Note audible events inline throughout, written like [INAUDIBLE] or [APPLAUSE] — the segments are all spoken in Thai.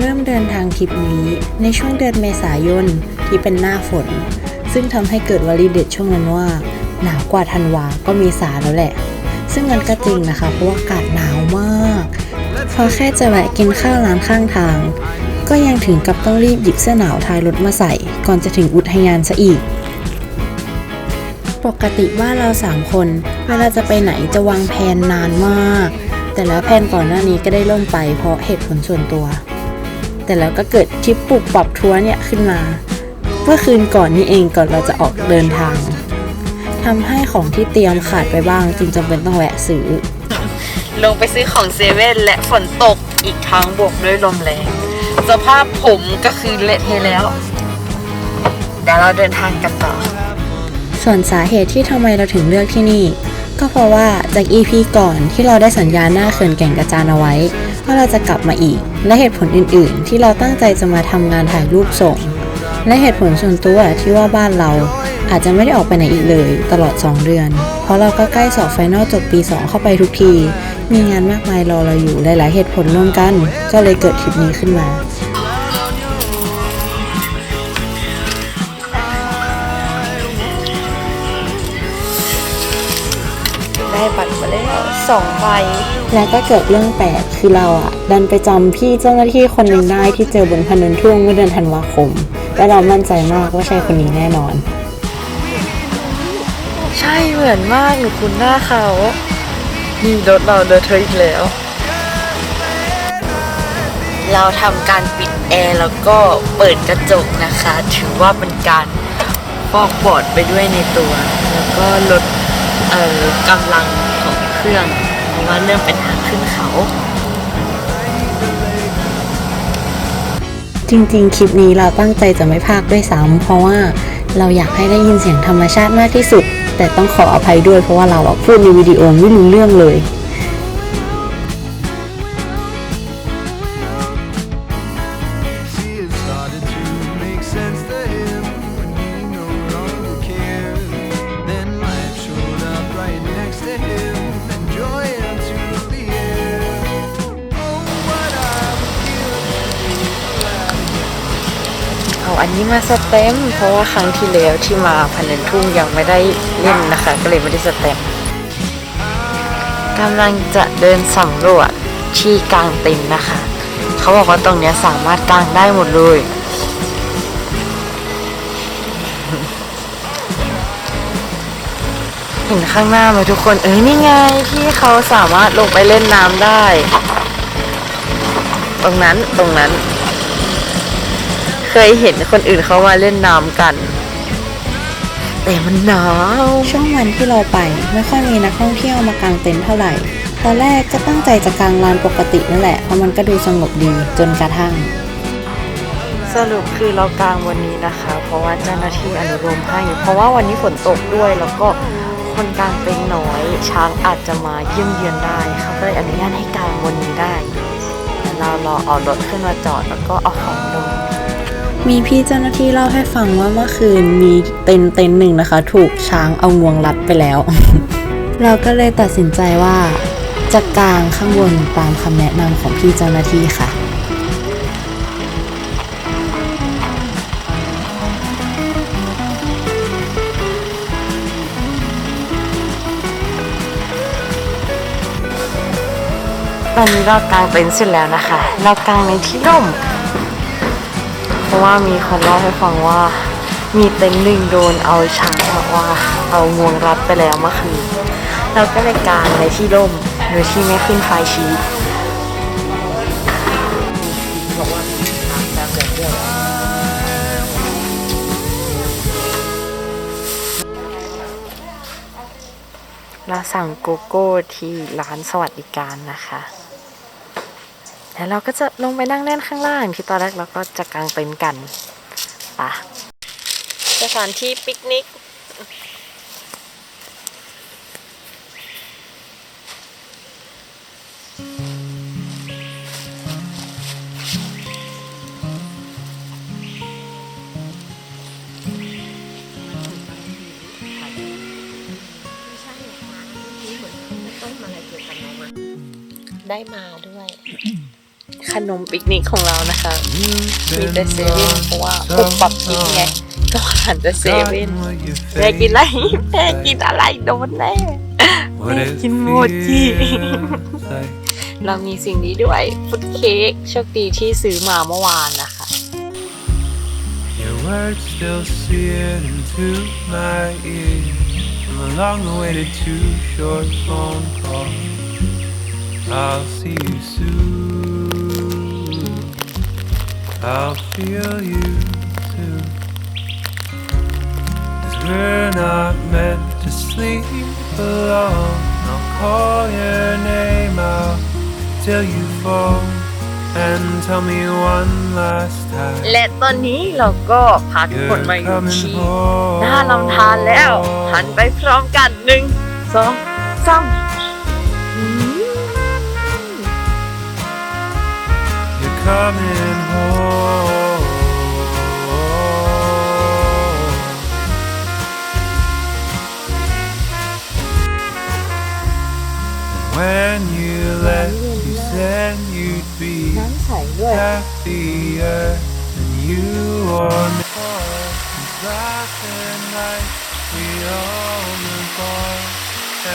เริ่มเดินทางทริปนี้ ในช่วงเดือนเมษายนที่เป็นหน้าฝน ซึ่งทำให้เกิดวลีเด็ดช่วงนั้นว่า หนาวกว่าธันวาก็เมษาแล้วแหละ ซึ่งมันก็จริงนะคะเพราะว่าอากาศหนาวมากพอแค่จะแวะกินข้าวร้านข้างทาง ก็ยังถึงกับต้องรีบหยิบเสื้อหนาวท้ายรถมาใส่ ก่อนจะถึงอุทยานซะอีก ปกติว่าเราสามคน เวลาจะไปไหนจะวางแผนนานมาก แต่แล้วแผนก่อนหน้านี้ก็ได้ล่มไปเพราะเหตุผลส่วนตัว แต่แล้วก็เกิดทริปปรับปรับทัวร์เนี่ยขึ้นมา เมื่อคืนก่อนนี่เองก่อนเราจะออกเดินทางทำให้ของที่เตรียมขาดไปบ้างจึงจำเป็นต้องแวะซื้อ ลงไปซื้อของเซเว่นและฝนตกอีกทั้งบวกด้วยลมแรงสภาพผมก็คือเละเทะแล้วเดี๋ยวเราเดินทางกันต่อ ส่วนสาเหตุที่ทำไมเราถึงเลือกที่นี่ ก็เพราะว่าจาก EP ก่อนที่เราได้สัญญาหน้าเขื่อนแก่งกระจานเอาไว้ว่าเราจะกลับมาอีก และเหตุผลอื่น ๆ ที่เราตั้งใจจะมาทำงานถ่ายรูปส่ง และเหตุผลส่วนตัวที่ว่าบ้านเราอาจจะไม่ได้ออกไปไหนอีกเลยตลอด 2 เดือน เพราะเราก็ใกล้สอบไฟนอลจบปี 2 เข้าไปทุกที มีงานมากมายรอเราอยู่หลาย ๆ เหตุผลร่วมกัน ก็เลยเกิดทริปนี้ขึ้นมา ได้บัตรมาแล้วสองใบ แล้วก็เกิดเรื่องแปลกคือเราอะดันไปจำพี่เจ้าหน้าที่คนหนึ่งได้ที่เจอบนพนันทุ่งเมื่อเดือนธันวาคม และเรามั่นใจมากว่าใช่คนนี้แน่นอน ใช่เหมือนมากหนูคุ้นหน้าเขานี่รถเราเดินเธออีกแล้ว เราทำการปิดแอร์แล้วก็เปิดกระจกนะคะ ถือว่าเป็นการฟอกปอดไปด้วยในตัว แล้วก็ลด เอ่อกำลังของเครื่อง เพราะว่าเริ่มเป็นทางขึ้นเขา จริงๆ คลิปนี้เราตั้งใจจะไม่พากด้วยซ้ำเพราะว่าเราอยากให้ได้ยินเสียงธรรมชาติมากที่สุด แต่ต้องขออภัยด้วยเพราะว่าเราอะพูดในวิดีโอไม่รู้เรื่องเลย มาสเต็มเพราะว่าครั้งที่แล้วที่มาพันนันทุ่งยังไม่ได้เล่นนะคะ ก็เลยไม่ได้สเต็มกำลังจะเดินสำรวจที่กลางเต็นท์นะคะ เขาบอกว่าตรงนี้สามารถกางได้หมดเลย เห็นข้างหน้าไหมทุกคน เอ้ยนี่ไงที่เขาสามารถลงไปเล่นน้ำได้ ตรงนั้นตรงนั้น เคยเห็นคนอื่นเขามาเล่นน้ำกัน แต่มันหนาวช่วงวันที่เราไปไม่ค่อยมีนักท่องเที่ยวมากางเต็นท์เท่าไหร่ ตอนแรกก็ตั้งใจจะกางลานปกตินั่นแหละ เพราะมันก็ดูสงบดีจนกระทั่ง สรุปคือเรากางวันนี้นะคะ เพราะว่าเจ้าหน้าที่อนุโลมให้ เพราะว่าวันนี้ฝนตกด้วยแล้วก็คนกางเต็นท์น้อย ช้างอาจจะมาเยี่ยมเยือนได้เขาก็เลยอนุญาตให้กางวันนี้ได้แต่เรารอเอารถขึ้นมาจอดแล้วก็เอาของลง มีพี่เจ้าหน้าที่เล่าให้ฟังว่าเมื่อคืนมีเต็นเต็นหนึ่งนะคะ ถูกช้างเอางวงรัดไปแล้ว เราก็เลยตัดสินใจว่าจะกางข้างบนตามคำแนะนำของพี่เจ้าหน้าที่ค่ะตอนนี้เรากางเต็นท์เสร็จแล้วนะคะ เรากางในที่ร่ม เพราะว่ามีคนเล่าให้ฟังว่า มีเต็นท์หนึ่งโดนเอาช้างบอกว่าเอางวงรัดไปแล้วเมื่อคืนเราก็เลยกางในที่ร่มโดยที่ไม่ขึ้นไฟชีตเราสั่งโกโก้ที่ร้านสวัสดิการนะคะ แล้วเราก็จะลงไปนั่งเล่นข้างล่างที่ตอนแรกเราก็จะกางเต็นท์กันปะสถานที่ปิกนิกได้มาด้วย ขนมปิกนิกของเรานะคะ มี You've แต่ been เซเว่น gone เพราะว่า so ปุบปับกินไง long. ก็หันแต่เซเว่น Forgotten what your แม่กินอะไร face แม่กินอะไรโดนแน่ What it กินโมจิ feels like. เรามีสิ่งนี้ด้วยฟุตเค้กโชคดีที่ซื้อมาเมื่อวานนะคะ Your words still seared into my ears from a long awaited two short phone calls. I'll see you soon. I'll feel you too. Cause we're not meant to sleep alone. I'll call your name out till you fall. And tell me one last time. และตอนนี้เราก็พาทุกคนมาอยู่ที่หน้าลำธารแล้ว หันไปพร้อมกันหนึ่งสองสามอืม You're coming when you left, you said you'd be น้ำใสด้วย happier than you or me. Laughing like we own the bar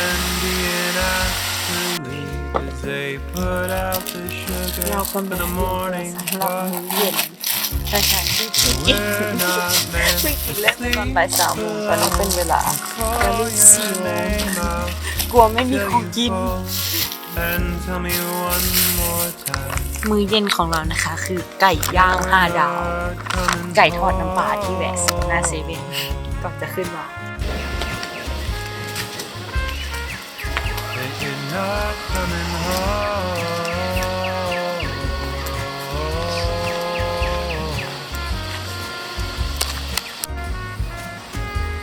and being absolute as they put out the เรา sugar ก็ in มี the morning สำหรับ bus. มื้อเย็นใช[LAUGHS] ่ใช่ที่ที่กิน We're not meant ไม่ to กินแล้วตอน sleep บ่ายสามโมงตอนนี้เป็นเวลา Call your name out กลัวไม่มี till ของ you กิน fall. And tell me one more time. มื้อเย็นของเรานะคะคือไก่ย่างห้าดาว ไก่ทอดน้ำปลาที่แวะซื้อหน้าเซเว่นก่อนจะขึ้นมา That you're not coming home.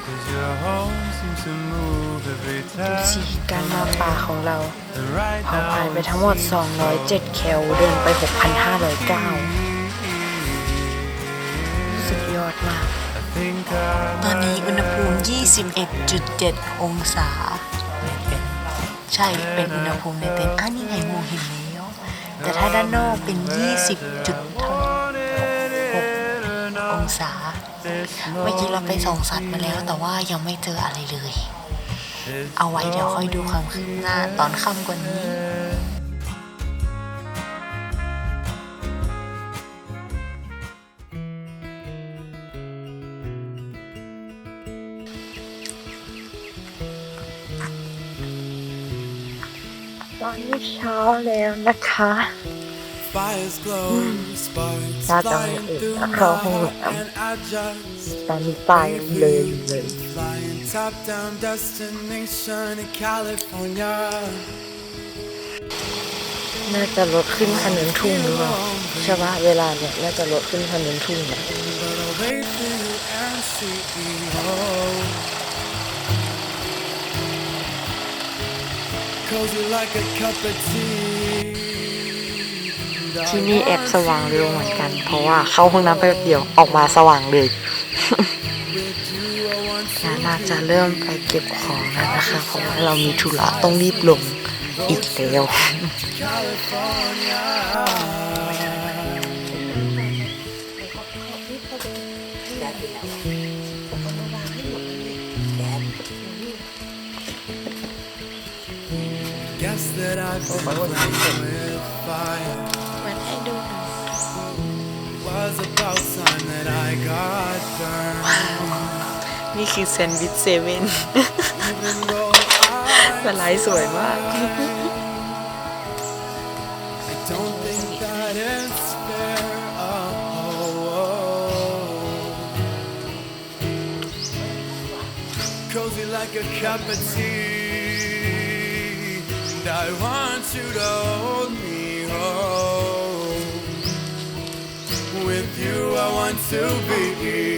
Cause your home seems to move every ดู สิ time. การมาป่าของเรา And right เผาผลาญ now ไปทั้งหมด 207 แคลเดินไป 6,509 สุดยอดมาก I think I ตอนนี้อุณหภูมิ 21.7 องศาในเต็นท์ใช่ เป็นอุณหภูมิในเต็นท์อะนี่ไงมองเห็นแล้ว แต่ถ้าด้านนอกเป็น 20จุดเท่า6องศา เมื่อกี้เราไปส่องสัตว์มาแล้วแต่ว่ายังไม่เจออะไรเลย เอาไว้เดี๋ยวค่อยดูความคืบหน้าตอนค่ำกว่านี้ตอนนี้เช้าแล้วนะคะ Fires glow, sparks Not the flying whole- through the my whole heart, thing. and I just ตอนนี้ตายเลยเลย flying top down destination in California. น่าจะรถขึ้นถนนทุ่งหรือเปล่าใช่ปะเวลาเนี่ยน่าจะรถขึ้นถนนทุ่งเนี่ย But I'll wait for you and see. Cozy like a cup of tea. ที่นี่แอบสว่างเร็วเหมือนกัน เพราะว่าเข้าห้องน้ำไปแป๊บเดียวออกมาสว่างเลย แล้วน่าจะเริ่มไปเก็บของแล้วนะคะ เพราะว่าเรามีธุระต้องรีบลงอีกแล้วเหมือนไอ้ดู Was about time that I got burned. นี่คือแซนด์วิชเซเว่น Even though สไลด์สวยมาก [LAUGHS] I don't think that it's fair. Oh, Cozy like a cup of tea. And I want you to hold me home. With you, I want to be in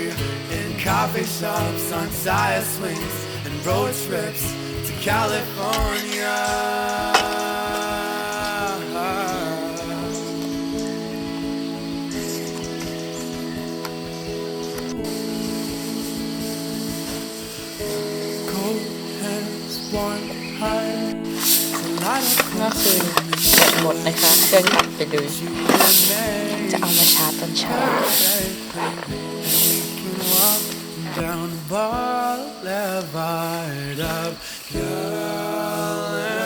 coffee shops, on tire swings, and road trips to California. Cold hands, warm heart, to light up ก็คือ หมดนะคะ เครื่องดับไปเลย จะเอามาชาร์จตอนเช้า walk down Boulevard of California.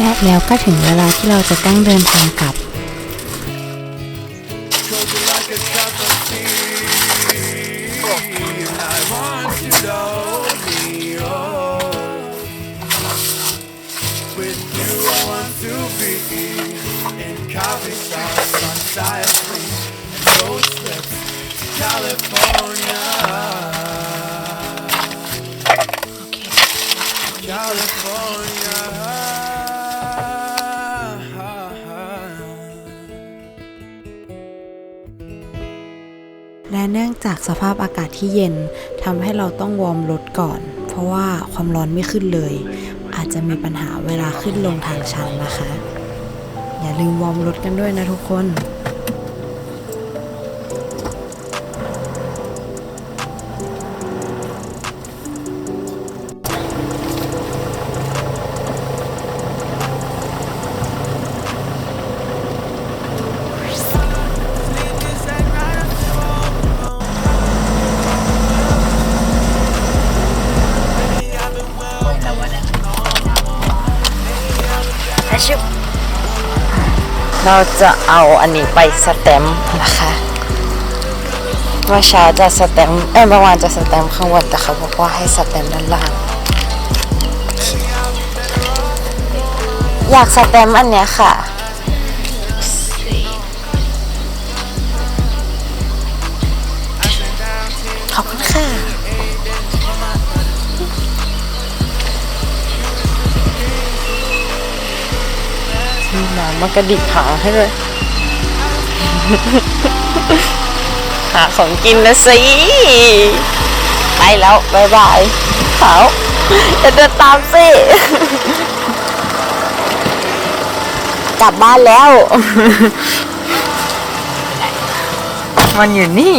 และแล้วก็ถึงเวลาที่เราจะต้องเดินทางกลับ และเนื่องจากสภาพอากาศที่เย็นทำให้เราต้องวอร์มรถก่อน เพราะว่าความร้อนไม่ขึ้นเลย อาจจะมีปัญหาเวลาขึ้นลงทางชันนะคะ อย่าลืมวอร์มรถกันด้วยนะทุกคน เราจะเอาอันนี้ไปสแตมป์นะคะเมื่อเช้าจะสแตมป์เอ้ยเมื่อวานจะสแตมป์ข้างบนแต่เขาบอกว่าให้สแตมป์ด้านล่าง อยากสแตมป์อันเนี้ยค่ะขอบคุณค่ะ มากระดิกขาให้เลยหาของกินนะสิ ไปแล้วบายบายเขาจะเดินตามสิ กลับบ้านแล้ว มันอยู่นี่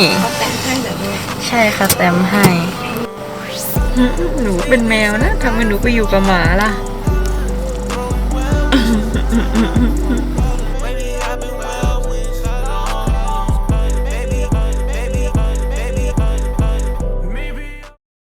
ใช่ค่ะแตมให้ หนูเป็นแมวนะทำไมหนูไปอยู่กับหมาล่ะ mm-hmm